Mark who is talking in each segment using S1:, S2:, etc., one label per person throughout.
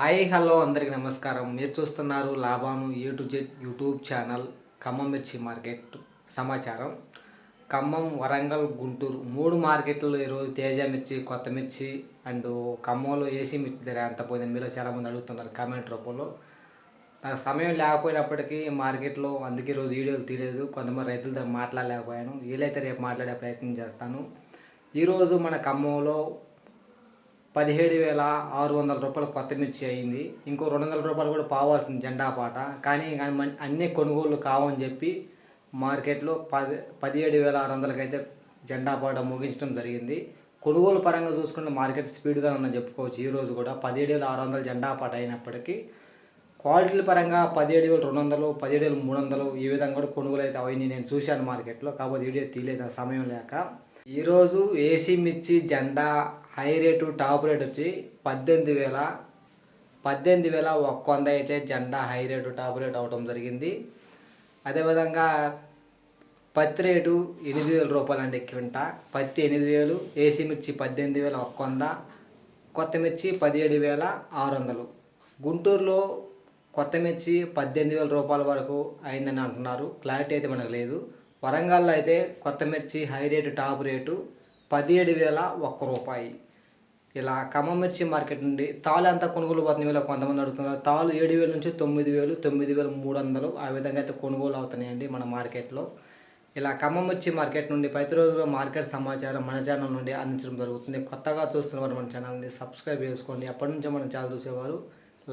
S1: Hi hello అందరికీ నమస్కారం. మీరు చూస్తున్నారు Laban A to Z YouTube channel Khammam మిర్చి మార్కెట్ సమాచారం. ఖమ్మం వరంగల్ గుంటూరు మూడు మార్కెట్లు ఈరోజు తేజ మిర్చి కొత్త మిర్చి అండ్ ఖమ్మంలో ఏసీ మిర్చి ధర ఎంత పోయింది మీలో చాలామంది అడుగుతున్నారు కామెంట్ రూపంలో. నాకు సమయం లేకపోయినప్పటికీ మార్కెట్లో అందుకే రోజు వీడియోలు తీయలేదు. కొంతమంది రైతులతో మాట్లాడలేకపోయాను. వీలైతే రేపు మాట్లాడే ప్రయత్నం చేస్తాను. ఈరోజు మన ఖమ్మంలో పదిహేడు వేల ఆరు వందల రూపాయలు కొత్త మిర్చి అయింది. ఇంకో రెండు వందల రూపాయలు కూడా పావాల్సింది జెండా పాట. కానీ అన్ని కొనుగోలు కావని చెప్పి మార్కెట్లో పది పదిహేడు వేల ఆరు వందలకైతే జెండా పాట ముగించడం జరిగింది. కొనుగోలు పరంగా చూసుకుంటే మార్కెట్ స్పీడ్గా ఉందని చెప్పుకోవచ్చు. ఈరోజు కూడా పదిహేడు వేల ఆరు వందల జెండా పాట అయినప్పటికీ క్వాలిటీల పరంగా పదిహేడు వేల రెండు వందలు పదిహేడు వేల మూడు వందలు ఈ విధంగా కూడా కొనుగోలు అయితే అవన్నీ నేను చూశాను మార్కెట్లో. కాకపోతే వీడియో తీయలేదు సమయం లేక. ఈరోజు ఏసీ మిర్చి జెండా హై రేటు టాప్ రేట్ వచ్చి పద్దెనిమిది వేల పద్దెనిమిది వేల ఒక్క వంద అయితే జెండా హై రేటు టాప్ రేట్ అవడం జరిగింది. అదేవిధంగా పత్తి రేటు ఎనిమిది వేల రూపాయలు అండి క్వింట పత్తి ఎనిమిది వేలు ఏసీ మిర్చి పద్దెనిమిది వేల ఒక్క వంద కొత్త మిర్చి పదిహేడు వేల ఆరు వందలు గుంటూరులో కొత్త మిర్చి పద్దెనిమిది వేల రూపాయల వరకు అయిందని అంటున్నారు. క్లారిటీ అయితే మనకు లేదు. వరంగల్లో అయితే కొత్త మిర్చి హై రేటు టాప్ రేటు పదిహేడు వేల ఒక్క రూపాయి. ఇలా ఖమ్మం మిర్చి మార్కెట్ నుండి తాలు ఎంత కొనుగోలు పోతుంది వీళ్ళు కొంతమంది అడుగుతున్నారు. తాలు ఏడు వేల నుంచి తొమ్మిది వేలు తొమ్మిది వేల మూడు వందలు ఆ విధంగా అయితే కొనుగోలు అవుతున్నాయండి మన మార్కెట్లో. ఇలా ఖమ్మం మిర్చి మార్కెట్ నుండి ప్రతిరోజు మార్కెట్ సమాచారం మన ఛానల్ నుండి అందించడం జరుగుతుంది. కొత్తగా చూస్తున్నవారు మన ఛానల్ని సబ్స్క్రైబ్ చేసుకోండి. అప్పటి నుంచే మన ఛానల్ చూసేవారు.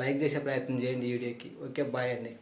S1: లైక్ చేసే ప్రయత్నం చేయండి వీడియోకి. ఓకే బాయ్ అండి.